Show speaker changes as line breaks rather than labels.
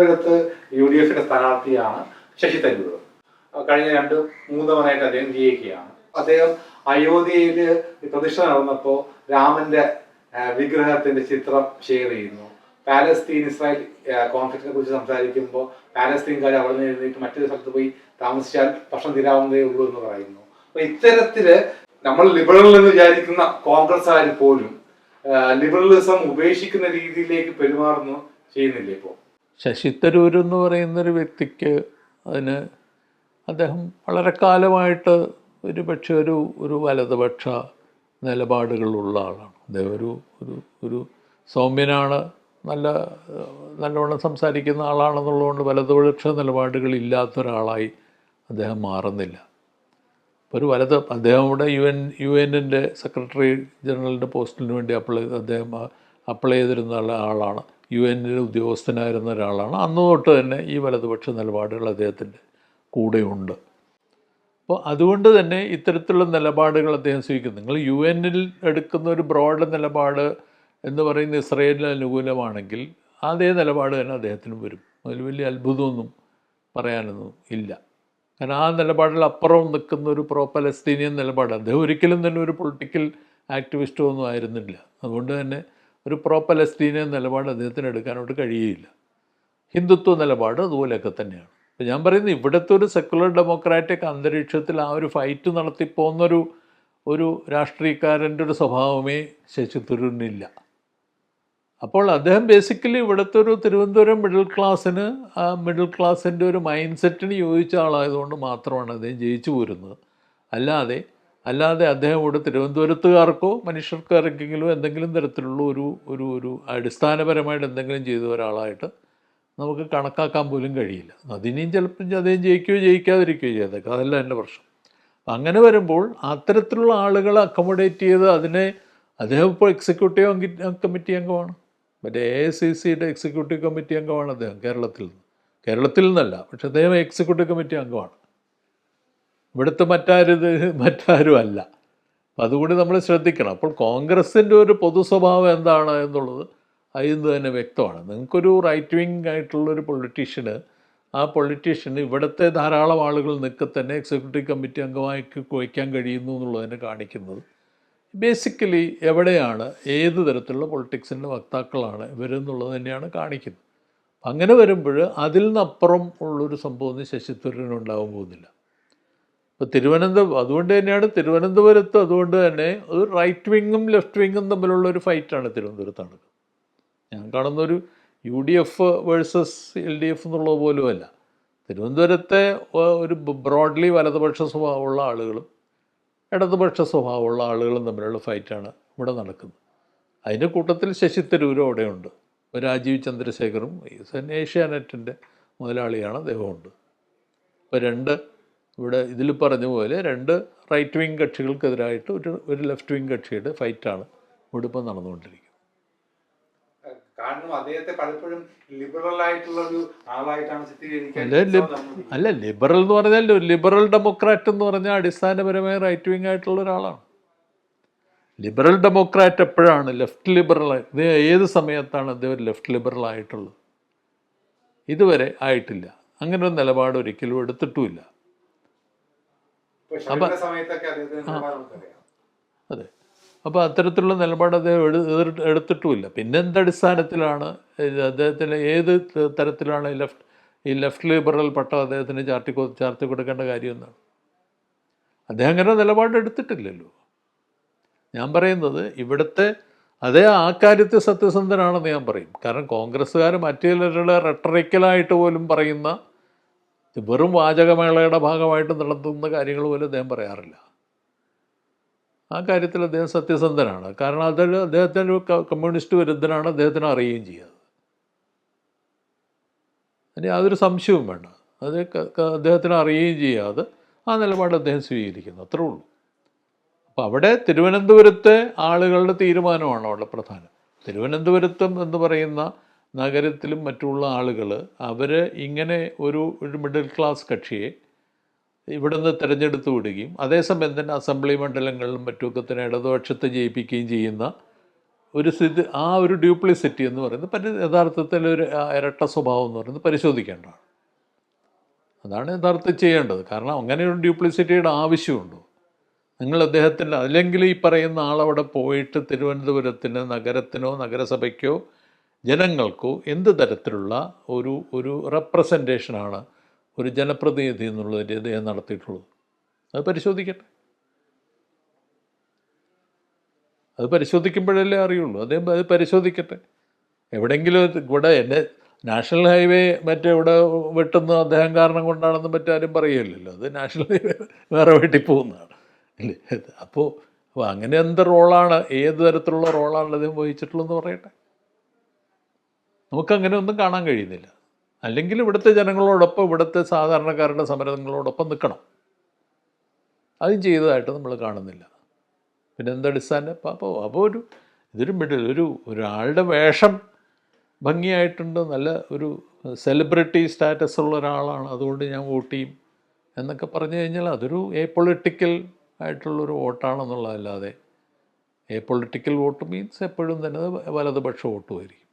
തിരുവനന്തപുരത്ത് U D എഫിന്റെ സ്ഥാനാർത്ഥിയാണ് ശശി തരൂർ കഴിഞ്ഞ രണ്ട് മൂന്ന് തവണയായിട്ട് അദ്ദേഹം ജയിക്കുകയാണ്. അദ്ദേഹം അയോധ്യയിൽ പ്രതിഷ്ഠ നടന്നപ്പോൾ രാമന്റെ വിഗ്രഹത്തിന്റെ ചിത്രം ഷെയർ ചെയ്യുന്നു. പാലസ്തീൻ ഇസ്രായേൽ കോൺഫ്ലിക്റ്റിനെ കുറിച്ച് സംസാരിക്കുമ്പോൾ പാലസ്തീൻകാർ അവിടെ നിന്ന് എഴുന്നേറ്റ് മറ്റൊരു സ്ഥലത്ത് പോയി താമസിച്ചാൽ ഭക്ഷണം തീരാവുന്നതേ ഉള്ളൂ എന്ന് പറയുന്നു. അപ്പൊ ഇത്തരത്തിൽ നമ്മൾ ലിബറൽ എന്ന് വിചാരിക്കുന്ന കോൺഗ്രസ്സുകാർ പോലും ലിബറലിസം ഉപേക്ഷിക്കുന്ന രീതിയിലേക്ക് പെരുമാറുന്നു ചെയ്യുന്നില്ലേ ഇപ്പോൾ
ശശി തരൂർ പറയുന്നൊരു വ്യക്തിക്ക് അതിന് അദ്ദേഹം വളരെ കാലമായിട്ട് ഒരു പക്ഷേ ഒരു ഒരു വലതുപക്ഷ നിലപാടുകളുള്ള ആളാണ്. അദ്ദേഹം ഒരു ഒരു ഒരു സൗമ്യനാണ് നല്ല നല്ലവണ്ണം സംസാരിക്കുന്ന ആളാണെന്നുള്ളതുകൊണ്ട് വലതുപക്ഷ നിലപാടുകൾ ഇല്ലാത്ത ഒരാളായി അദ്ദേഹം മാറുന്നില്ല. അപ്പോൾ ഒരു വലത് അദ്ദേഹം ഇവിടെ യു എൻ യു എന്നിന്റെ സെക്രട്ടറി ജനറലിന്റെ പോസ്റ്റിന് വേണ്ടി അപ്ലൈ അദ്ദേഹം അപ്ലൈ ചെയ്തിരുന്ന ആളാണ്. യു എന്നിലെ ഉദ്യോഗസ്ഥനായിരുന്ന ഒരാളാണ്. അന്ന് തൊട്ട് തന്നെ ഈ വലതുപക്ഷ നിലപാടുകൾ അദ്ദേഹത്തിന്റെ കൂടെയുണ്ട്. അപ്പോൾ അതുകൊണ്ട് തന്നെ ഇത്തരത്തിലുള്ള നിലപാടുകൾ അദ്ദേഹം സ്വീകരിക്കുന്നു. നിങ്ങൾ യു എന്നിൽ എടുക്കുന്ന ഒരു ബ്രോഡ് നിലപാട് എന്ന് പറയുന്ന ഇസ്രയേലിന് അനുകൂലമാണെങ്കിൽ അതേ നിലപാട് തന്നെ അദ്ദേഹത്തിനും വരും. അതിൽ വലിയ അത്ഭുതമൊന്നും പറയാനൊന്നും ഇല്ല. കാരണം ആ നിലപാടിൽ അപ്പുറം നിൽക്കുന്ന ഒരു പ്രോ പലസ്തീനിയൻ നിലപാട് അദ്ദേഹം ഒരിക്കലും തന്നെ ഒരു പൊളിറ്റിക്കൽ ആക്ടിവിസ്റ്റോ ഒന്നും ആയിരുന്നില്ല. അതുകൊണ്ട് തന്നെ ഒരു പ്രോ പലസ്തീനിയൻ നിലപാട് അദ്ദേഹത്തിന് എടുക്കാനോട്ട് കഴിയുകയില്ല. ഹിന്ദുത്വ നിലപാട് അതുപോലെയൊക്കെ തന്നെയാണ്. അപ്പോൾ ഞാൻ പറയുന്നത് ഇവിടുത്തെ ഒരു സെക്കുലർ ഡെമോക്രാറ്റിക് അന്തരീക്ഷത്തിൽ ആ ഒരു ഫൈറ്റ് നടത്തിപ്പോകുന്നൊരു ഒരു രാഷ്ട്രീയക്കാരന്റെ ഒരു സ്വഭാവമേ ശശി തരൂരിനില്ല അപ്പോൾ അദ്ദേഹം ബേസിക്കലി ഇവിടുത്തെ ഒരു തിരുവനന്തപുരം മിഡിൽ ക്ലാസ്സിന് ആ മിഡിൽ ക്ലാസ്സിന്റെ ഒരു മൈൻഡ് സെറ്റിന് യോജിച്ച ആളായതുകൊണ്ട് മാത്രമാണ് അദ്ദേഹം ജയിച്ചു പോരുന്നത്. അല്ലാതെ അല്ലാതെ അദ്ദേഹം ഇവിടെ തിരുവനന്തപുരത്തുകാർക്കോ മനുഷ്യർക്കോ ആർക്കെങ്കിലും എന്തെങ്കിലും തരത്തിലുള്ള ഒരു ഒരു ഒരു അടിസ്ഥാനപരമായിട്ട് എന്തെങ്കിലും ചെയ്ത ഒരാളായിട്ട് നമുക്ക് കണക്കാക്കാൻ പോലും കഴിയില്ല. അതിനെയും ചിലപ്പം അദ്ദേഹം ജയിക്കുകയോ ജയിക്കാതിരിക്കുകയോ ചെയ്തേക്കാം അതല്ല എന്റെ പ്രശ്നം. അങ്ങനെ വരുമ്പോൾ അത്തരത്തിലുള്ള ആളുകളെ അക്കോമഡേറ്റ് ചെയ്ത് അതിനെ അദ്ദേഹം ഇപ്പോൾ എക്സിക്യൂട്ടീവ് കമ്മിറ്റി അംഗമാണ്. മറ്റേ എ സി സിയുടെ എക്സിക്യൂട്ടീവ് കമ്മിറ്റി അംഗമാണ് അദ്ദേഹം കേരളത്തിൽ നിന്ന്. കേരളത്തിൽ നിന്നല്ല പക്ഷേ അദ്ദേഹം എക്സിക്യൂട്ടീവ് കമ്മിറ്റി അംഗമാണ്. ഇവിടുത്തെ മറ്റാരും മറ്റാരും അല്ല അതുകൂടി നമ്മൾ ശ്രദ്ധിക്കണം. അപ്പോൾ കോൺഗ്രസിന്റെ ഒരു പൊതു സ്വഭാവം എന്താണ് എന്നുള്ളത് അതിൽ നിന്ന് തന്നെ വ്യക്തമാണ്. നിങ്ങൾക്കൊരു റൈറ്റ് വിങ് ആയിട്ടുള്ളൊരു പൊളിറ്റീഷ്യന് ആ പൊളിറ്റീഷ്യന് ഇവിടുത്തെ ധാരാളം ആളുകൾ നിൽക്കെ തന്നെ എക്സിക്യൂട്ടീവ് കമ്മിറ്റി അംഗമായി വയ്ക്കാൻ കഴിയുന്നു എന്നുള്ളതിനെ കാണിക്കുന്നത്. ബേസിക്കലി എവിടെയാണ് ഏത് തരത്തിലുള്ള പൊളിറ്റിക്സിന്റെ വക്താക്കളാണ് ഇവരെന്നുള്ളത് തന്നെയാണ് കാണിക്കുന്നത്. അങ്ങനെ വരുമ്പോൾ അതിൽ നിന്നപ്പുറം ഉള്ളൊരു സംഭവം ശശി തരൂരിനുണ്ടാകാൻ പോകുന്നില്ല. ഇപ്പോൾ തിരുവനന്തപുരം അതുകൊണ്ട് തന്നെയാണ് തിരുവനന്തപുരത്ത് അതുകൊണ്ട് തന്നെ ഒരു റൈറ്റ് വിങ്ങും ലെഫ്റ്റ് വിങ്ങും തമ്മിലുള്ള ഒരു ഫൈറ്റാണ് തിരുവനന്തപുരത്ത് നടക്കുന്നത് ഞാൻ കാണുന്ന ഒരു U D F versus L D F എന്നുള്ളത് പോലുമല്ല തിരുവനന്തപുരത്തെ ഒരു ബ്രോഡ്ലി വലതുപക്ഷ സ്വഭാവമുള്ള ആളുകളും ഇടതുപക്ഷ സ്വഭാവമുള്ള ആളുകളും തമ്മിലുള്ള ഫൈറ്റാണ് ഇവിടെ നടക്കുന്നത്. അതിന്റെ കൂട്ടത്തിൽ ശശി തരൂരും അവിടെയുണ്ട്. രാജീവ് ചന്ദ്രശേഖറും ഏഷ്യാനെറ്റിന്റെ മുതലാളിയാണ് അദ്ദേഹമുണ്ട് ഇപ്പോൾ രണ്ട് ഇവിടെ ഇതിൽ പറഞ്ഞ പോലെ രണ്ട് റൈറ്റ് വിങ് കക്ഷികൾക്കെതിരായിട്ട് ഒരു ഒരു ലെഫ്റ്റ് വിങ് കക്ഷിയുടെ ഫൈറ്റാണ് ഇവിടെ ഇപ്പോൾ നടന്നുകൊണ്ടിരിക്കുന്നത്.
കാരണം അദ്ദേഹത്തെ പലപ്പോഴും ലിബറൽ ആയിട്ടുള്ള ഒരു ആളായിട്ടാണ്
അല്ല, ലിബറൽ എന്ന് പറഞ്ഞാൽ ലിബറൽ ഡെമോക്രാറ്റ് എന്ന് പറഞ്ഞാൽ അടിസ്ഥാനപരമായി റൈറ്റ് വിങ് ആയിട്ടുള്ള ഒരാളാണ്. ലിബറൽ ഡെമോക്രാറ്റ് എപ്പോഴാണ് ലെഫ്റ്റ് ലിബറൽ ഏത് സമയത്താണ് അദ്ദേഹം ലെഫ്റ്റ് ലിബറൽ ആയിട്ടുള്ളത്? ഇതുവരെ ആയിട്ടില്ല. അങ്ങനെ ഒരു നിലപാട് ഒരിക്കലും എടുത്തിട്ടുമില്ല. അതെ. അപ്പോൾ അത്തരത്തിലുള്ള നിലപാട് അദ്ദേഹം എടുത്തിട്ടുമില്ല. പിന്നെ എന്തടിസ്ഥാനത്തിലാണ് അടിസ്ഥാനത്തിലാണ് അദ്ദേഹത്തിന് ഏത് തരത്തിലാണ് ഈ ലെഫ്റ്റ് ഈ ലെഫ്റ്റ് ലിബറൽ പട്ടം അദ്ദേഹത്തിന് ചാർത്തി ചാർത്തി കൊടുക്കേണ്ട കാര്യം എന്നാണ് അദ്ദേഹം അങ്ങനെ നിലപാട് എടുത്തിട്ടില്ലല്ലോ. ഞാൻ പറയുന്നത് ഇവിടുത്തെ അതേ ആ കാര്യത്തിൽ സത്യസന്ധനാണെന്ന് ഞാൻ പറയും. കാരണം കോൺഗ്രസ്സുകാർ മറ്റു ചിലരുടെ റെട്ടറിക്കലായിട്ട് പോലും പറയുന്ന വെറും വാചകമേളയുടെ ഭാഗമായിട്ട് നടത്തുന്ന കാര്യങ്ങൾ പോലും അദ്ദേഹം പറയാറില്ല. ആ കാര്യത്തിൽ അദ്ദേഹം സത്യസന്ധനാണ്. കാരണം അതിൽ അദ്ദേഹത്തിന് കമ്മ്യൂണിസ്റ്റ് വിരുദ്ധനാണ് അദ്ദേഹത്തിന് അറിയുകയും ചെയ്യുന്നത്. ഇനി യാതൊരു സംശയവും വേണ്ട. അത് അദ്ദേഹത്തിന് അറിയുകയും ചെയ്യാതെ ആ നിലപാട് അദ്ദേഹം സ്വീകരിക്കുന്നു. അത്രേ ഉള്ളൂ. അപ്പോൾ അവിടെ തിരുവനന്തപുരത്തെ ആളുകളുടെ തീരുമാനമാണ് അവിടെ പ്രധാനം. തിരുവനന്തപുരത്തും എന്ന് പറയുന്ന നഗരത്തിലും മറ്റുള്ള ആളുകൾ അവർ ഇങ്ങനെ ഒരു മിഡിൽ ക്ലാസ് കക്ഷിയെ ഇവിടുന്ന് തിരഞ്ഞെടുത്ത് വിടുകയും അതേസമയം തന്നെ അസംബ്ലി മണ്ഡലങ്ങളിലും മറ്റുമൊക്കെ തന്നെ ഇടതുപക്ഷത്തെ ജയിപ്പിക്കുകയും ചെയ്യുന്ന ഒരു സ്ഥിതി ആ ഒരു ഡ്യൂപ്ലിസിറ്റി എന്ന് പറയുന്നത് പരി യഥാർത്ഥത്തിൽ ഒരു ഇരട്ട സ്വഭാവം എന്ന് പറയുന്നത് പരിശോധിക്കേണ്ടതാണ്. അതാണ് യഥാർത്ഥത്തിൽ ചെയ്യേണ്ടത്. കാരണം അങ്ങനെ ഒരു ഡ്യൂപ്ലിസിറ്റിയുടെ ആവശ്യമുണ്ടോ? നിങ്ങൾ അദ്ദേഹത്തിന്റെ അല്ലെങ്കിൽ ഈ പറയുന്ന ആളവിടെ പോയിട്ട് തിരുവനന്തപുരത്തിന് നഗരത്തിനോ നഗരസഭയ്ക്കോ ജനങ്ങൾക്കോ എന്ത് തരത്തിലുള്ള ഒരു ഒരു റെപ്രസെന്റേഷനാണ് ഒരു ജനപ്രതിനിധി എന്നുള്ളതിന്റെ അദ്ദേഹം നടത്തിയിട്ടുള്ളത്? അത് പരിശോധിക്കട്ടെ. അത് പരിശോധിക്കുമ്പോഴല്ലേ അറിയുള്ളൂ. അദ്ദേഹം അത് പരിശോധിക്കട്ടെ. എവിടെയെങ്കിലും ഇവിടെ എന്നെ നാഷണൽ ഹൈവേ മറ്റേ ഇവിടെ വെട്ടുന്ന അദ്ദേഹം കാരണം കൊണ്ടാണെന്ന് മറ്റാരും പറയുകയില്ലല്ലോ അത് നാഷണൽ ഹൈവേ വേറെ വെട്ടി പോകുന്നതാണ്. അല്ലേ? അപ്പോൾ അപ്പോൾ അങ്ങനെ എന്ത് റോളാണ് ഏത് തരത്തിലുള്ള റോളാണ് അദ്ദേഹം വഹിച്ചിട്ടുള്ളതെന്ന് പറയട്ടെ. നമുക്കങ്ങനെ ഒന്നും കാണാൻ കഴിയുന്നില്ല. അല്ലെങ്കിൽ ഇവിടുത്തെ ജനങ്ങളോടൊപ്പം ഇവിടുത്തെ സാധാരണക്കാരുടെ സമരങ്ങളോടൊപ്പം നിൽക്കണം. അതും ചെയ്തതായിട്ട് നമ്മൾ കാണുന്നില്ല. പിന്നെ എന്തടിസ്ഥാനം അപ്പോൾ അപ്പോൾ ഒരു ഇതൊരു മിഡിൽ ഒരു ഒരാളുടെ വേഷം ഭംഗിയായിട്ടുണ്ട്. നല്ല ഒരു സെലിബ്രിറ്റി സ്റ്റാറ്റസ് ഉള്ള ഒരാളാണ്. അതുകൊണ്ട് ഞാൻ വോട്ട് ചെയ്യും എന്നൊക്കെ പറഞ്ഞു കഴിഞ്ഞാൽ അതൊരു എ പൊളിറ്റിക്കൽ ആയിട്ടുള്ളൊരു വോട്ടാണെന്നുള്ളതല്ലാതെ എ പൊളിറ്റിക്കൽ വോട്ട് മീൻസ് എപ്പോഴും തന്നെ വലതുപക്ഷ വോട്ട് വോട്ടുമായിരിക്കും.